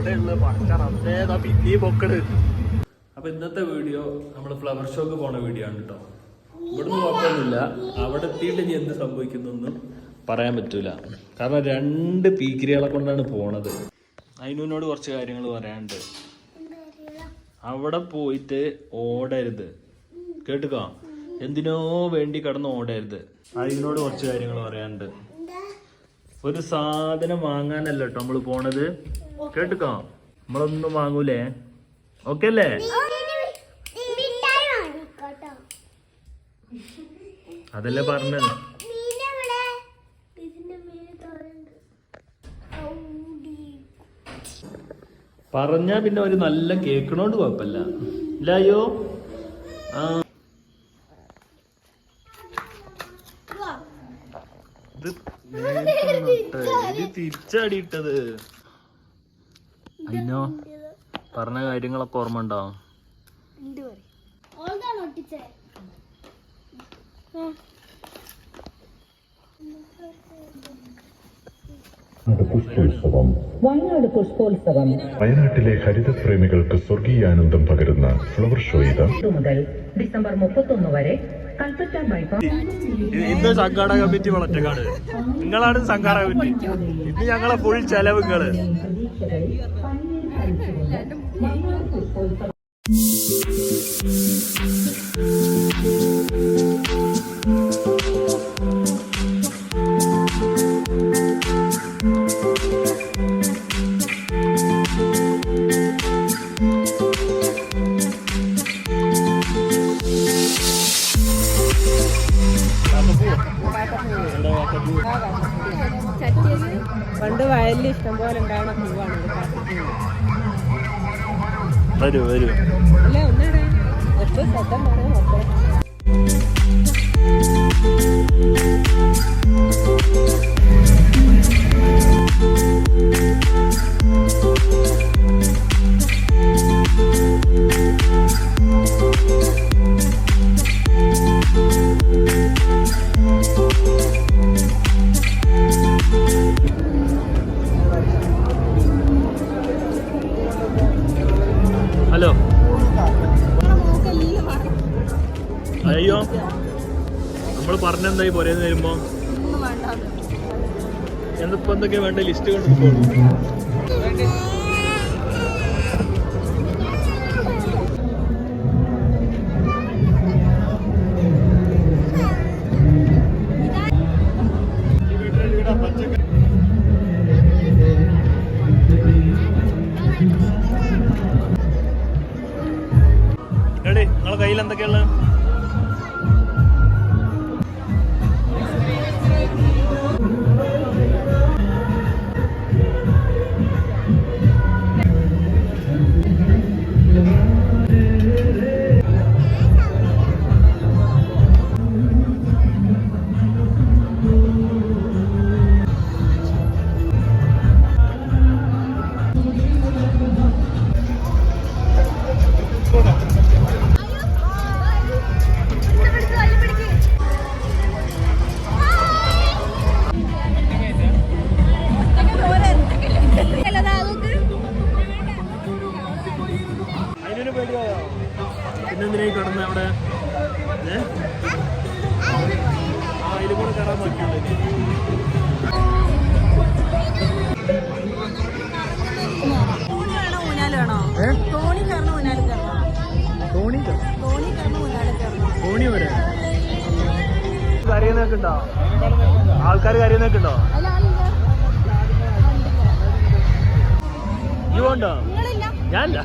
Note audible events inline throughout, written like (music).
എവിടെയുള്ള പടച്ചറന്നേതാ പിന്നെ പൊക്കട് അപ്പൊ ഇന്നത്തെ വീഡിയോ നമ്മൾ ഫ്ലവർ ഷോക്ക് പോണ വീഡിയോ ആണ് കേട്ടോ ഇവിടുന്ന് കുഴപ്പമൊന്നുമില്ല അവിടെ എത്തിയിട്ട് ഇനി എന്ത് സംഭവിക്കുന്നൊന്നും പറയാൻ പറ്റൂല. കാരണം രണ്ട് പീക്കിരികളെ കൊണ്ടാണ് പോണത്. അതിനോട് കുറച്ച് കാര്യങ്ങൾ പറയാനുണ്ട്. അവിടെ പോയിട്ട് ഓടരുത്. കേട്ടുക്കോ? എന്തിനോ വേണ്ടി കടന്ന് ഓടരുത്. അതിനോട് കുറച്ച് കാര്യങ്ങൾ പറയാനുണ്ട്. ഒരു സാധനം വാങ്ങാനല്ല കേട്ടോ നമ്മൾ പോണത്. കേട്ടുക്കോ നമ്മളൊന്നും വാങ്ങൂലേ? ഓക്കെ അല്ലേ? അതല്ലേ പറഞ്ഞത്? പറഞ്ഞാ പിന്നെ ഒരു നല്ല കേക്കണോണ്ട് കുഴപ്പമില്ല. ഇല്ലായോ ആ. ഇത് തിരിച്ചടിയിട്ടത് അയിനോ പറഞ്ഞ കാര്യങ്ങളൊക്കെ ഓർമ്മ ഉണ്ടാവും വയനാട് പുഷ്പോത്സവം. വയനാട് പുഷ്പോത്സവം. വയനാട്ടിലെ ഹരിതപ്രേമികൾക്ക് സ്വർഗീയാനന്ദം പകരുന്ന ഫ്ലവർ ഷോ ഇതാ. ഇത് മുതൽ ഡിസംബർ മുപ്പത്തൊന്ന് വരെ കൽപ്പറ്റ ബൈപ്പാസ്. ഇന്ന് സംഘാടക കമ്മിറ്റി വളറ്റക്കാട് നിങ്ങളാണ് സംഘാടക കമ്മിറ്റി. ഇന്ന് ഞങ്ങളെ ഫുൾ ചെലവ് പ്രതീക്ഷകൾ പനിനീർ കളിച്ചുകൊണ്ട് വയനാട് പുഷ്പോത്സവം പണ്ട് വയലിൽ ഇഷ്ടം പോലെ ഉണ്ടാവണ വരൂ വരൂ. പറഞ്ഞെന്തായി പോരേന്ന് വരുമ്പോ? എന്തിപ്പോ എന്തൊക്കെ വേണ്ട ലിസ്റ്റ് കൊണ്ടുപോകും എടി നിങ്ങളെ കയ്യിൽ എന്തൊക്കെയുള്ള തോണി വരെ. കരയുന്നൊക്കെ ഉണ്ടോ? ആൾക്കാർ കരയുന്നൊക്കെ ഉണ്ടോ? ഈ പോണ്ടോ ഞാനില്ല.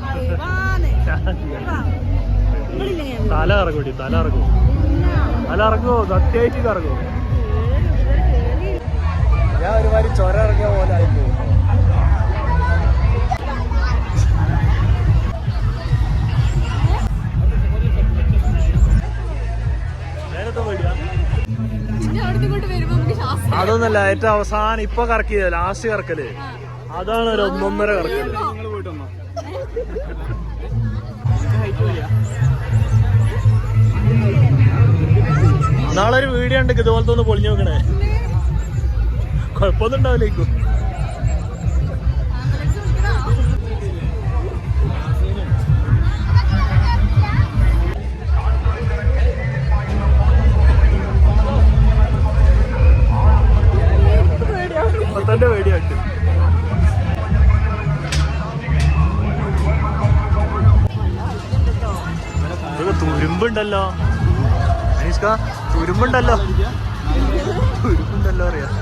തല ഇറങ്ങൂടി തല ഇറങ്ങൂ തല ഇറങ്ങുമോ സത്യമായിട്ട് ഇറങ്ങും ഞാൻ ഒരുമാതിരി ചൊര ഇറങ്ങിയ പോലെ ആയി പേടിയാ അതൊന്നല്ല ഏറ്റവും അവസാനം ഇപ്പൊ കറക്കിയത് ലാസ്റ്റ് കറക്കൽ. അതാണ് ഒരു ഒന്നൊന്നര കറക്കൽ. നാളെ ഒരു വീഡിയോ ഉണ്ട് ഇതുപോലത്തെ ഒന്ന് പൊളിഞ്ഞു നോക്കണേ. കുഴപ്പമൊന്നും ഉണ്ടാവില്ലേക്കും മൊത്തന്റെ പേടിയായിട്ട് തുരുമ്പുണ്ടല്ലോ. അനീഷ്ക തുരുമ്പുണ്ടല്ലോ. തുരുമ്പുണ്ടല്ലോ അറിയാം.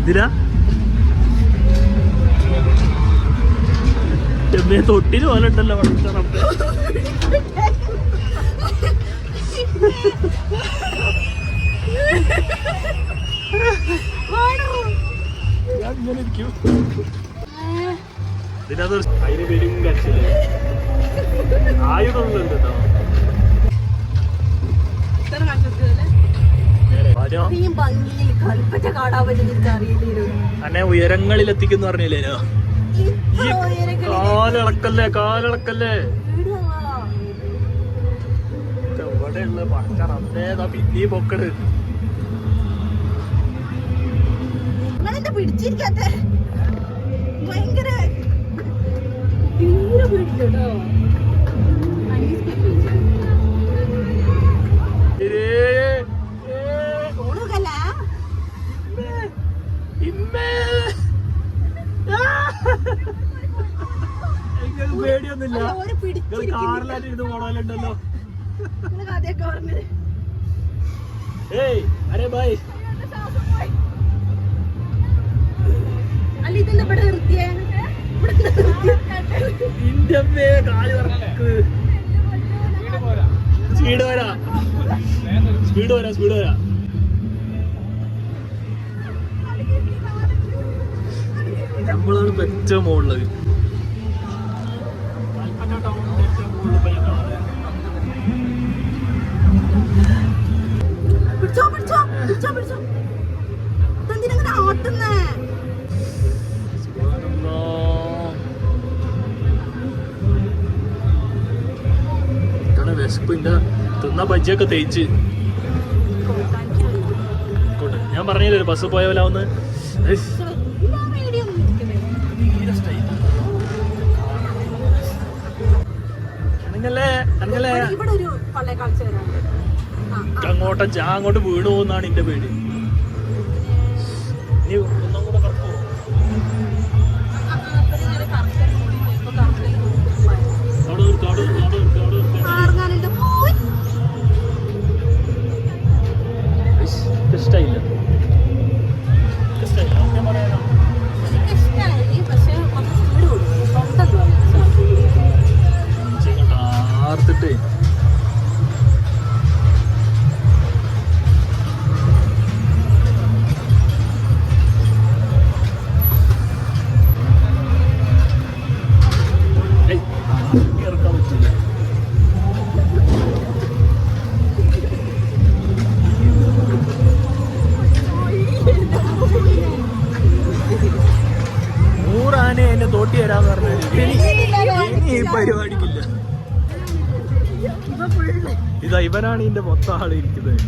ഇതിലാ? ചെമ്മേ തൊട്ടിന് പോലെ ഉണ്ടല്ലോ വളർച്ച റബ്ബേ. ഞാൻ (laughs) ഇങ്ങനെ ഇരിക്കും. ഇതിനകത്ത് അതിന് പെരും കേട്ടോ. അന്നെ ഉയരങ്ങളിൽ എത്തിക്കുന്നു പറഞ്ഞില്ലേനോ ഈ കാലിളക്കല്ലേ കാലിളക്കല്ലേ? എവിടെയുള്ള പടച്ചറന്നേതാ പിന്നീ പൊക്കട് നിങ്ങളെന്താ പിടിച്ചിരിക്കാത്ത? ഭയങ്കര തീരെ പിടിച്ചോ പേടിയൊന്നുമില്ല. കാറിലായിട്ട് ഇരുന്ന് പോണല്ലോ ഏയ് അരേ ബൈ ഇതെന്താ ഇവിടെ നിർത്തിയേ? അമ്മേ കാൽ കറക്ക് സ്പീഡ് വരാ സ്പീഡ് വരാ സ്പീഡ് വരാ നമ്മളാണ് പെറ്റ മുകളിൽ പിടിച്ചോ പിടിച്ചോ പിടിച്ചോ പിടിച്ചോ. വിശപ്പിന്റെ തിന്ന ബജ്ജിയൊക്കെ തേച്ച്. ഞാൻ പറഞ്ഞില്ലേ ബസ് പോയ പോലെ ഒന്ന് ഒരു. അങ്ങോട്ട് ഞാൻ അങ്ങോട്ട് വീണ് പോകുന്നാണ് എന്റെ പേടി. നീ നൂറാനെ വരാന്ന് പറഞ്ഞു ഈ പരിപാടിക്കില്ല. ഇതാ ഇവനാണ് ഇതിന്റെ മൊത്തം ആൾ ഇരിക്കുന്നത്.